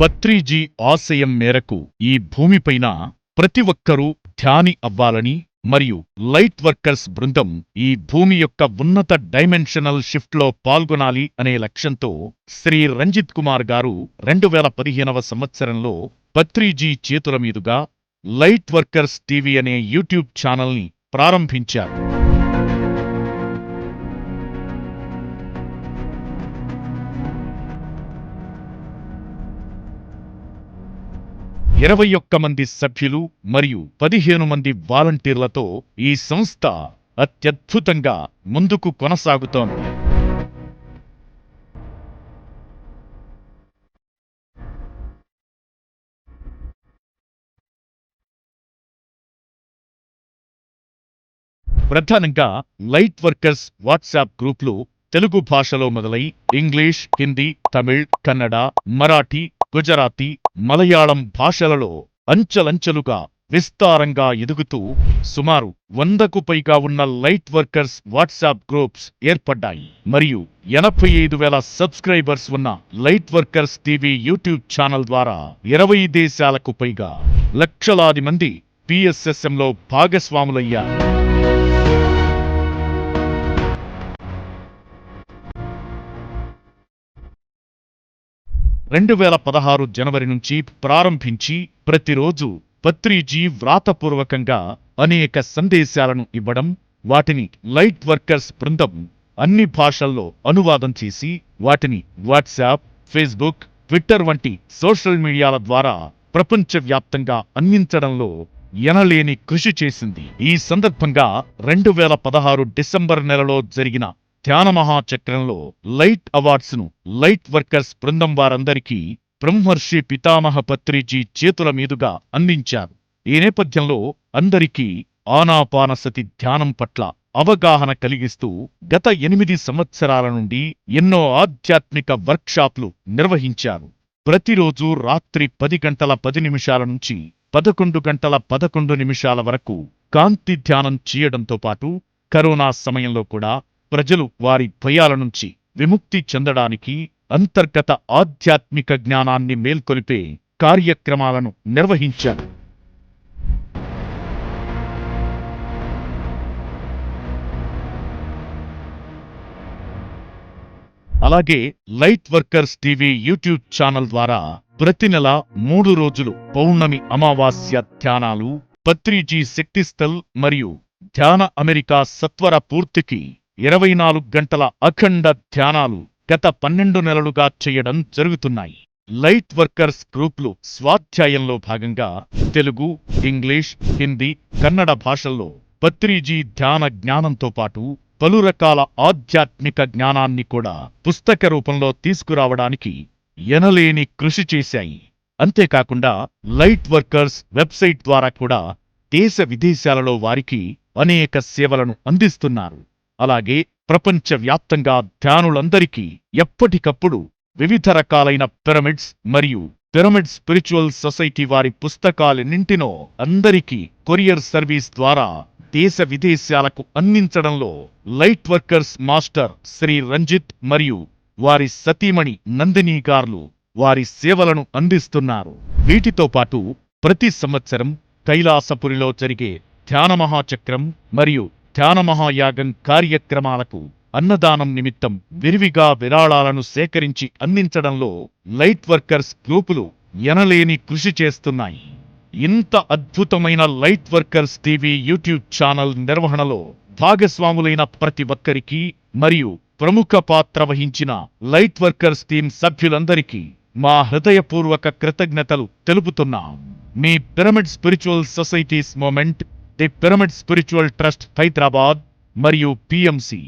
పత్రిజీ ఆశయం మేరకు ఈ భూమిపైన ప్రతి ఒక్కరూ ధ్యాని అవ్వాలని మరియు లైట్ వర్కర్స్ బృందం ఈ భూమి యొక్క ఉన్నత డైమెన్షనల్ షిఫ్ట్లో పాల్గొనాలి అనే లక్ష్యంతో శ్రీ రంజిత్ కుమార్ గారు రెండు వేల పదిహేనవ సంవత్సరంలో పత్రిజీ చేతుల మీదుగా లైట్ వర్కర్స్ టీవీ అనే యూట్యూబ్ ఛానల్ని ప్రారంభించారు. ఇరవై ఒక్క మంది సభ్యులు మరియు పదిహేను మంది వాలంటీర్లతో ఈ సంస్థ అత్యద్భుతంగా ముందుకు కొనసాగుతోంది. ప్రధానంగా లైట్ వర్కర్స్ వాట్సాప్ గ్రూప్లు తెలుగు భాషలో మొదలై ఇంగ్లీష్ హిందీ తమిళ్ కన్నడ మరాఠీ గుజరాతీ మలయాళం భాషలలో అంచెలంచెలుగా విస్తారంగా ఎదుగుతూ సుమారు వందకు పైగా ఉన్న లైట్ వర్కర్స్ వాట్సాప్ గ్రూప్స్ ఏర్పడ్డాయి. మరియు ఎనభై ఐదు వేల సబ్స్క్రైబర్స్ ఉన్న light workers TV YouTube channel ద్వారా ఇరవై దేశాలకు పైగా లక్షలాది మంది పిఎస్ఎస్ఎంలో భాగస్వాములయ్యారు. రెండు వేల పదహారు జనవరి నుంచి ప్రారంభించి ప్రతిరోజు పత్రిజీ వ్రాతపూర్వకంగా అనేక సందేశాలను ఇవ్వడం వాటిని లైట్ వర్కర్స్ బృందం అన్ని భాషల్లో అనువాదం చేసి వాటిని వాట్సాప్ ఫేస్బుక్ ట్విట్టర్ వంటి సోషల్ మీడియాల ద్వారా ప్రపంచవ్యాప్తంగా అందించడంలో ఎనలేని కృషి చేసింది. ఈ సందర్భంగా రెండు వేల పదహారు డిసెంబర్ నెలలో జరిగిన ధ్యాన మహాచక్రంలో లైట్ అవార్డ్స్ను లైట్ వర్కర్స్ బృందం వారందరికీ బ్రహ్మర్షి పితామహ పత్రిజీ చేతుల మీదుగా అందించారు. ఈ నేపథ్యంలో అందరికీ ఆనాపానసతి ధ్యానం పట్ల అవగాహన కలిగిస్తూ గత ఎనిమిది సంవత్సరాల నుండి ఎన్నో ఆధ్యాత్మిక వర్క్షాప్లు నిర్వహించారు. ప్రతిరోజు రాత్రి పది గంటల పది నిమిషాల నుంచి పదకొండు గంటల పదకొండు నిమిషాల వరకు కాంతి ధ్యానం చేయడంతో పాటు కరోనా సమయంలో కూడా ప్రజలు వారి భయాల నుంచి విముక్తి చెందడానికి అంతర్గత ఆధ్యాత్మిక జ్ఞానాన్ని మేల్కొలిపే కార్యక్రమాలను నిర్వహించారు. అలాగే light workers TV YouTube channel ద్వారా ప్రతి నెల మూడు రోజులు పౌర్ణమి అమావాస్య ధ్యానాలు పత్రిజీ శక్తిస్థల్ మరియు ధ్యాన అమెరికా సత్వర పూర్తికి ఇరవై నాలుగు గంటల అఖండ ధ్యానాలు గత పన్నెండు నెలలుగా చేయడం జరుగుతున్నాయి. లైట్ వర్కర్స్ గ్రూప్లు స్వాధ్యాయంలో భాగంగా తెలుగు ఇంగ్లీష్ హిందీ కన్నడ భాషల్లో పత్రిజీ ధ్యాన జ్ఞానంతో పాటు పలు రకాల ఆధ్యాత్మిక జ్ఞానాన్ని కూడా పుస్తక రూపంలో తీసుకురావడానికి ఎనలేని కృషి చేశాయి. అంతేకాకుండా లైట్ వర్కర్స్ వెబ్సైట్ ద్వారా కూడా దేశ విదేశాలలో వారికి అనేక సేవలను అందిస్తున్నారు. అలాగే ప్రపంచవ్యాప్తంగా ధ్యానులందరికీ ఎప్పటికప్పుడు వివిధ రకాలైన పిరమిడ్స్ మరియు పిరమిడ్ స్పిరిచువల్ సొసైటీ వారి పుస్తకాలన్నింటినో అందరికీ కొరియర్ సర్వీస్ ద్వారా దేశ విదేశాలకు అందించడంలో light workers master Shri Ranjit మరియు వారి సతీమణి నందిని గార్లు వారి సేవలను అందిస్తున్నారు. వీటితో పాటు ప్రతి సంవత్సరం కైలాసపురిలో జరిగే ధ్యాన మహాచక్రం మరియు ధ్యాన మహాయాగం కార్యక్రమాలకు అన్నదానం నిమిత్తం విరివిగా విరాళాలను సేకరించి అందించడంలో లైట్ వర్కర్స్ గ్రూపులు ఎనలేని కృషి చేస్తున్నాయి. ఇంత అద్భుతమైన light workers TV YouTube channel నిర్వహణలో భాగస్వాములైన ప్రతి ఒక్కరికి మరియు ప్రముఖ పాత్ర వహించిన లైట్ వర్కర్స్ టీం సభ్యులందరికీ మా హృదయపూర్వక కృతజ్ఞతలు తెలుపుతున్నాం. మీ pyramid spiritual societies movement the pyramid spiritual trust Hyderabad మరియు పిఎంసి